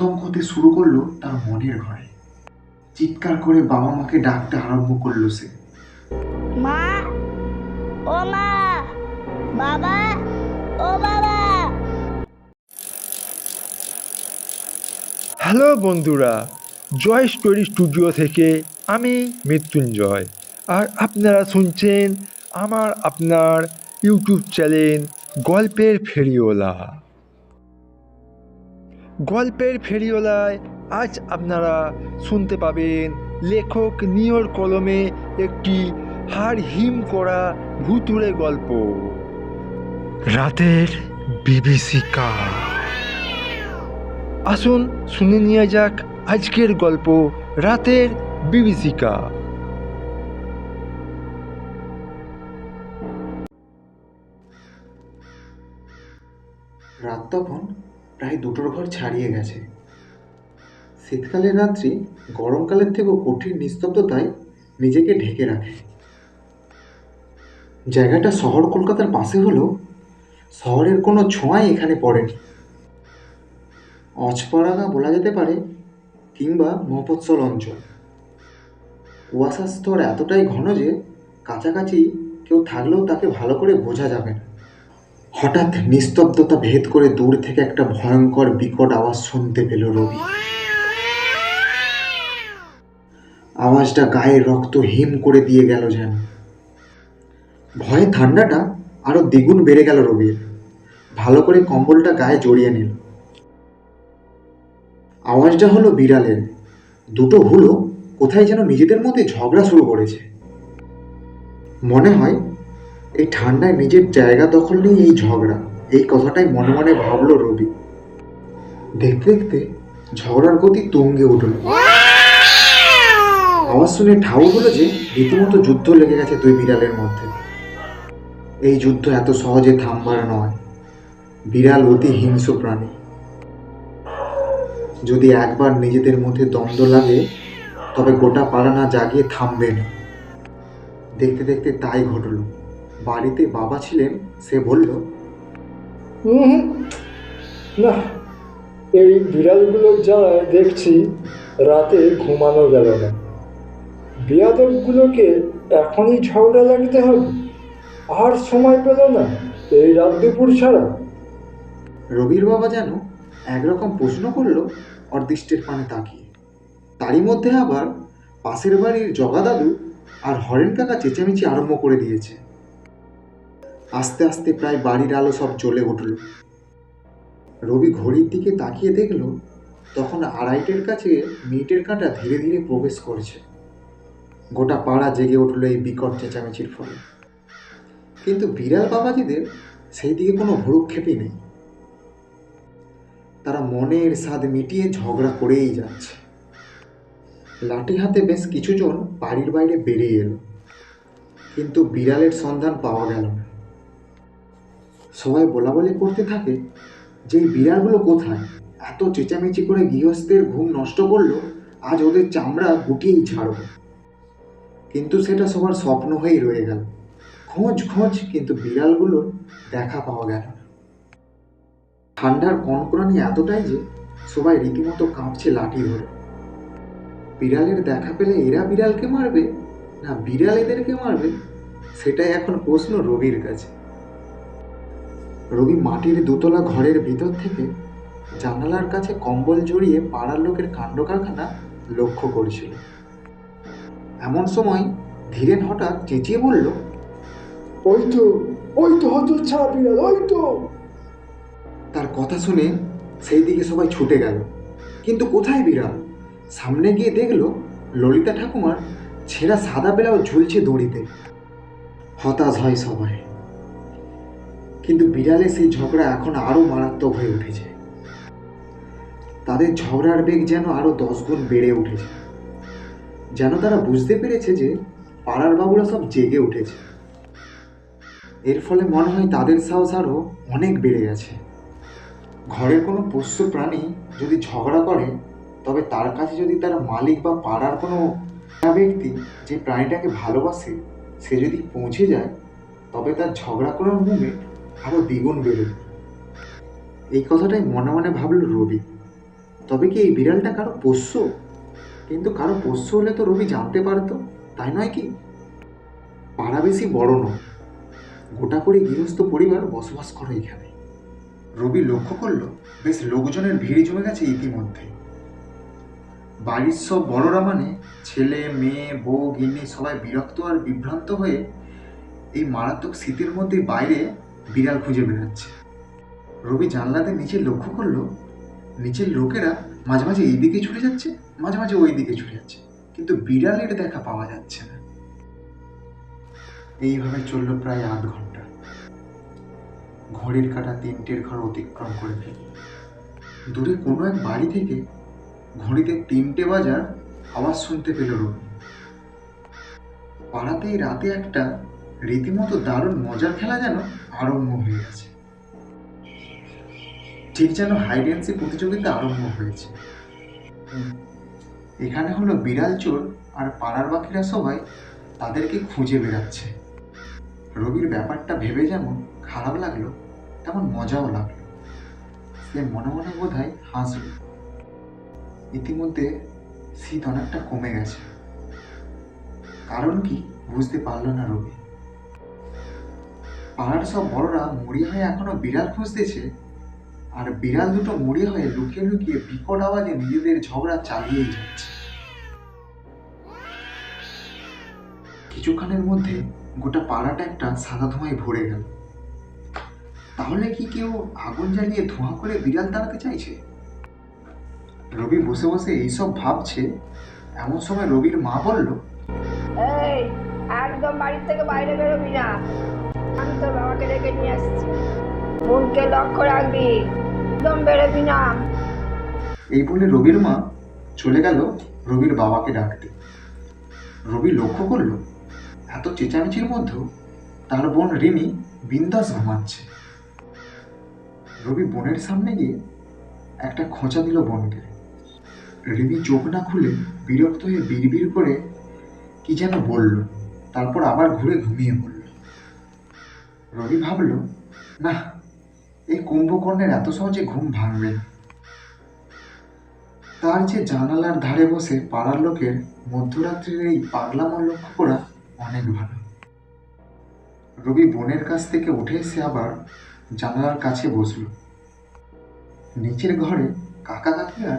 আতঙ্ক হতে শুরু করল তার মনের ঘরে। চিৎকার করে বাবা মাকে ডাকতে আরম্ভ করল সে। মা! ও মা! বাবা! ও বাবা! হ্যালো বন্ধুরা জয় স্টোরি স্টুডিও থেকে আমি মৃত্যুঞ্জয়। আর আপনারা শুনছেন আমার আপনার ইউটিউব চ্যানেল গল্পের ফেরিওলা। গল্পের ফেরিওলায় আজ আপনারা শুনতে পাবেন লেখক নিয়র কলমে একটি হাড় হিম করা ভুতুড়ে গল্প। রাতের বিভীষিকা আসুন শুনে নিয়ে যাক আজকের গল্প রাতের বিভীষিকা রাত তখন প্রায় দুটোর ঘর ছাড়িয়ে গেছে। শীতকালের রাত্রি গরমকালের থেকেও কঠিন নিস্তব্ধতায় নিজেকে ঢেকে রাখে। জায়গাটা শহর কলকাতার পাশে হলেও শহরের কোনো ছোঁয়াই এখানে পড়েনি। অজপাড়াগা বলা যেতে পারে কিংবা মফৎসল অঞ্চল। কুয়াশার স্তর এতটাই ঘন যে কাছাকাছি কেউ থাকলেও তাকে ভালো করে বোঝা যাবে না। হঠাৎ নিস্তব্ধতা ভেদ করে দূর থেকে একটা ভয়ঙ্কর বিকট আওয়াজ শুনতে পেল রবি। আওয়াজটা গায়ের রক্ত হিম করে দিয়ে গেল যেন। ভয়ে ঠান্ডাটা আরও দ্বিগুণ বেড়ে গেল রবির। ভালো করে কম্বলটা গায়ে জড়িয়ে নিল। আওয়াজটা হলো বিড়ালের। দুটো হুলো কোথায় যেন নিজেদের মধ্যে ঝগড়া শুরু করেছে। মনে হয় এই ঠান্ডায় নিজের জায়গা দখল নিয়ে এই ঝগড়া। এই কথাটাই মনে মনে ভাবলো রবি। দেখতে দেখতে ঝগড়ার গতি তুঙ্গে উঠল। আওয়াজ শুনে ঠাউ হলো যে রীতিমতো যুদ্ধ লেগে গেছে দুই বিড়ালের মধ্যে। এই যুদ্ধ এত সহজে থামবার নয়। বিড়াল অতি হিংস্র প্রাণী। যদি একবার নিজেদের মধ্যে দ্বন্দ্ব লাগে তবে গোটা পাড়া না জাগিয়ে থামবে না। দেখতে দেখতে তাই ঘটল। বাড়িতে বাবা ছিলেন সে বলল না এই বিড়ালগুলো যা দেখছি রাতে ঘুমানো গেল না। বিয়াদবগুলোকে এখনই ঝগড়া লাগতে হবে। আর সময় পেল না এই রাত দুপুর ছাড়া। রবির বাবা যেন একরকম প্রশ্ন করল অদৃষ্টের পানে তাকিয়ে। তারই মধ্যে আবার পাশের বাড়ির জগা দাদু আর হরেন কাকা চেঁচামেচি আরম্ভ করে দিয়েছে। আস্তে আস্তে প্রায় বাড়ির আলো সব জ্বলে উঠল। রবি ঘড়ির দিকে তাকিয়ে দেখল, তখন আড়াইটের কাছে মিনিটের কাঁটা ধীরে ধীরে প্রবেশ করছে। গোটা পাড়া জেগে উঠল এই বিকট চেঁচামেচির ফলে। কিন্তু বিড়াল বাবাজিদের সেই দিকে কোনো ভ্রুক্ষেপই নেই। তারা মনের স্বাদ মিটিয়ে ঝগড়া করেই যাচ্ছে। লাঠি হাতে বেশ কিছুজন বাড়ির বাইরে বেরিয়ে এলো। কিন্তু বিড়ালের সন্ধান পাওয়া গেল না। সবাই বলা বলি করতে থাকে যে বিড়ালগুলো কোথায়? এত চেঁচামেচি করে গৃহস্থের ঘুম নষ্ট করল, আজ ওদের চামড়া গুটিয়েই ছাড়ব। কিন্তু সেটা সবার স্বপ্ন হয়েই রয়ে গেল। খোঁজ খোঁজ, কিন্তু বিড়ালগুলোর দেখা পাওয়া গেল না। ঠান্ডার কনকরানি এতটাই যে সবাই রীতিমতো কাঁপছে লাঠি ধরে। বিড়ালের দেখা পেলে এরা বিড়ালকে মারবে না বিড়াল এদেরকে মারবে? সেটাই এখন প্রশ্ন রবির কাছে। রবি মাটির দোতলা ঘরের ভিতর থেকে জানালার কাছে কম্বল জড়িয়ে পাড়ার লোকের কাণ্ড কারখানা লক্ষ্য করছিল। এমন সময় ধীরেন হঠাৎ চেঁচিয়ে বলল ওই তো ওই তো হত ছাড়া বিড়াল ওই তো। তার কথা শুনে সেই দিকে সবাই ছুটে গেল। কিন্তু কোথায় বিড়াল? সামনে গিয়ে দেখল ললিতা ঠাকুমার ছেঁড়া সাদা বেলাও ঝুলছে দড়িতে। হতাশ হয় সবাই। কিন্তু বিড়ালে সেই ঝগড়া এখন আরও মারাত্মক হয়ে উঠেছে। তাদের ঝগড়ার বেগ যেন আরও দশ গুণ বেড়ে উঠেছে। যেন তারা বুঝতে পেরেছে যে পাড়ার বাবুরা সব জেগে উঠেছে। এর ফলে মনে হয় তাদের সাহস আরও অনেক বেড়ে গেছে। ঘরের কোনো পোষ্য প্রাণী যদি ঝগড়া করে, তবে তার কাছে যদি তার মালিক বা পাড়ার কোনো ব্যক্তি যে প্রাণীটাকে ভালোবাসে, সে যদি পৌঁছে যায়, তবে তার ঝগড়া করার মুভমেন্ট আরও দ্বিগুণ বেড়ে যায়। এই কথাটাই মনে মনে ভাবল রবি। তবে কি এই বিড়ালটা কারও পোষ্য? কিন্তু কারও পোষ্য হলে তো রবি জানতে পারতো, তাই নয় কি? পাড়া বেশি বড় নয়। গোটা করে গৃহস্থ পরিবার বসবাস করে এখানে। রবি লক্ষ্য করল, বেশ লোকজনের ভিড় জমে গেছে ইতিমধ্যে। বাড়ির সব বড়রা মানে ছেলে, মেয়ে, বউ, গিন্নি সবাই বিরক্ত আর বিভ্রান্ত হয়ে এই মারাত্মক শীতের মধ্যে বাইরে বিড়াল খুঁজে বেড়াচ্ছে। রবি জানলাতে নিচে লক্ষ্য করল, নিচের লোকেরা মাঝে মাঝে এই দিকে ছুটে যাচ্ছে, মাঝে মাঝে ওই দিকে ছুটে যাচ্ছে। কিন্তু বিড়ালের দেখা পাওয়া যাচ্ছে না। এইভাবে চলল প্রায় আধ ঘণ্টা। ঘড়ির কাটা তিনটের ঘর অতিক্রম করে ফেলি দূরে কোনো এক বাড়ি থেকে ঘড়িতে তিনটে বাজার আওয়াজ শুনতে পেল রবি। পাড়াতেই রাতে একটা রীতিমতো দারুণ মজার খেলা যেন আরম্ভ হয়ে গেছে। ঠিক যেন হাইডেন্সি প্রতিযোগিতা আরম্ভ হয়েছে। এখানে হলো বিড়াল চোর আর পাড়ার বাকিরা সবাই তাদেরকে খুঁজে বেড়াচ্ছে। রবির ব্যাপারটা ভেবে যেমন খারাপ লাগল, তেমন মজাও লাগল। সে মনে মনে বোধ হয় হাসল। ইতিমধ্যে শীত অনেকটা কমে গেছে। কারণ কি বুঝতে পারল না রবি পাড়ার সব বড়রা মরিয়া হয়ে এখনও বিড়াল খুঁজতেছে। আর বিড়াল দুটো মরিয়া হয়ে লুকিয়ে লুকিয়ে বিকট আওয়াজে নিজেদের ঝগড়া চালিয়েই যাচ্ছে। কিছুক্ষণের মধ্যে গোটা পাড়াটা একটা সাদা ধোঁয়ায় ভরে গেল। তাহলে কি কেউ আগুন জ্বালিয়ে ধোঁয়া করে বিড়াল তাড়াতে চাইছে? রবি বসে বসে এইসব ভাবছে। এমন সময় রবির মা বলল একদম বাড়ির থেকে বাইরে বেরোবি না। বাবাকে ডেকে নিয়ে আসছি। লক্ষ্য রাখবি। একদম বেরোবি না। এই বলে রবির মা চলে গেল রবির বাবাকে ডাকতে। রবি লক্ষ্য করল, এত চেঁচামেচির মধ্যেও তার বোন রিমি বিন্দাস ঘুমাচ্ছে। রবি বোনের সামনে গিয়ে একটা খোঁচা দিল বোনকে। রিমি চোখ না খুলে বিরক্ত হয়ে বিড়বিড় করে কি যেন বলল, তারপর আবার ঘুরে ঘুমিয়ে পড়ল। রবি ভাবল, না, এই কুম্ভকর্ণের এত সহজে ঘুম ভাঙবে তার যে জানালার ধারে বসে পাড়ার লোকের মধ্যরাত্রির এই পাগলামো লক্ষ্য করা অনেক ভালো। রবি বোনের কাছ থেকে উঠে এসে আবার জানালার কাছে বসল। নিচের ঘরে কাকা কাকিরা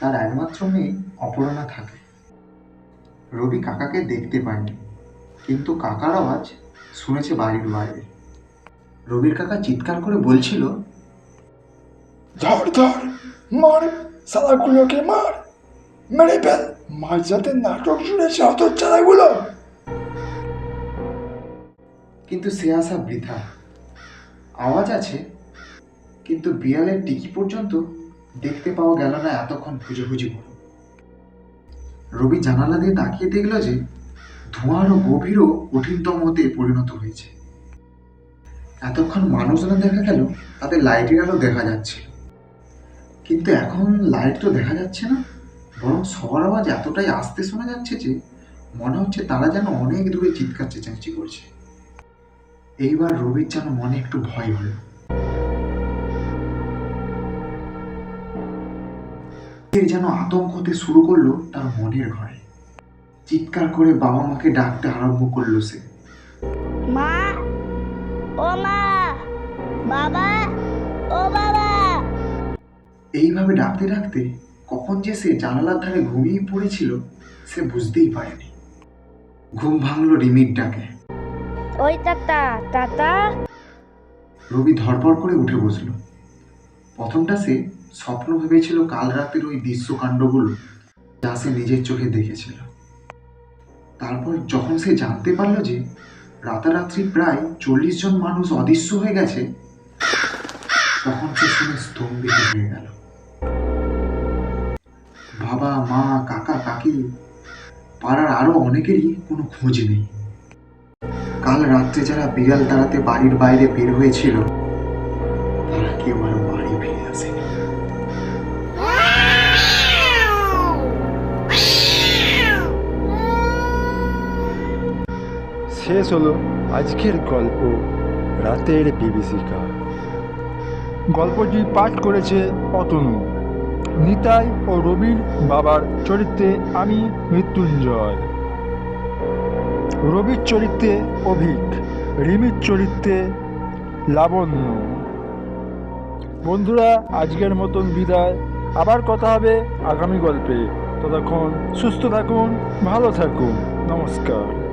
তার একমাত্র মেয়ে অপর্ণা থাকে। রবি কাকাকে দেখতে পায়নি, কিন্তু কাকার আওয়াজ শুনেছে বাড়ির বাইরে। রবির কাকা চিৎকার করে বলছিল ধর ধর মার সালাগুলোকে মার। মেরে ফেল মার যাতে নাটক অত চালাগুলো কিন্তু সে আশা বৃথা। আওয়াজ আছে কিন্তু বিড়ালের টিকি পর্যন্ত দেখতে পাওয়া গেল না এতক্ষণ খুঁজেখুঁজি করে। রবি জানালা দিয়ে তাকিয়ে দেখল যে ধোঁয়া আরও গভীর ও কঠিনতম হতে পরিণত হয়েছে। এতক্ষণ মানুষজন দেখা গেল, তাদের লাইটের আলো দেখা যাচ্ছে। কিন্তু এখন লাইট তো দেখা যাচ্ছে না, বরং সবার আওয়াজ এতটাই আস্তে শোনা যাচ্ছে যে মনে হচ্ছে তারা যেন অনেক দূরে চিৎকার চেঁচামেচি করছে। এইবার রবির যেন মনে একটু ভয় হলো। যেন আতঙ্ক হতে শুরু করল তার মনের ঘরে চিৎকার করে বাবা মাকে ডাকতে আরম্ভ করল সে। মা ও মা বাবা ও বাবা। এইভাবে ডাকতে ডাকতে কখন যে সে জানালার ধারে ঘুমিয়ে পড়েছিল সে বুঝতেই পারেনি। ঘুম ভাঙলো রিমির ডাকে। ওই তাতা তাতা রবি ধরপড় করে উঠে বসল। প্রথমটা সে স্বপ্ন ভেবেছিল কাল রাতের ওই দৃশ্যকাণ্ডগুলো যা সে নিজের চোখে দেখেছিল। তারপর যখন সে জানতে পারল যে রাতারাত্রি প্রায় চল্লিশ জন মানুষ অদৃশ্য হয়ে গেছে, তখন সে শুনে স্তম্ভিত হয়ে গেল। বাবা, মা, কাকা, কাকি, পাড়ার আরও অনেকেরই কোনো খোঁজ নেই। কাল রাত্রে যারা বিড়াল তাড়াতে বাড়ির বাইরে বের হয়েছিল, তারা কেউ আর বাড়ি ফিরে আসেনি। শেষ হলো আজকের গল্প, রাতের বিভীষিকা গল্পটি পাঠ করেছে অতনু। নিতাই ও রবির বাবার চরিত্রে আমি মৃত্যুঞ্জয়। রবির চরিত্রে অভিক, রিমির চরিত্রে লাবণ্য। বন্ধুরা, আজকের মতন বিদায়। আবার কথা হবে আগামী গল্পে। ততক্ষণ সুস্থ থাকুন, ভালো থাকুন। নমস্কার।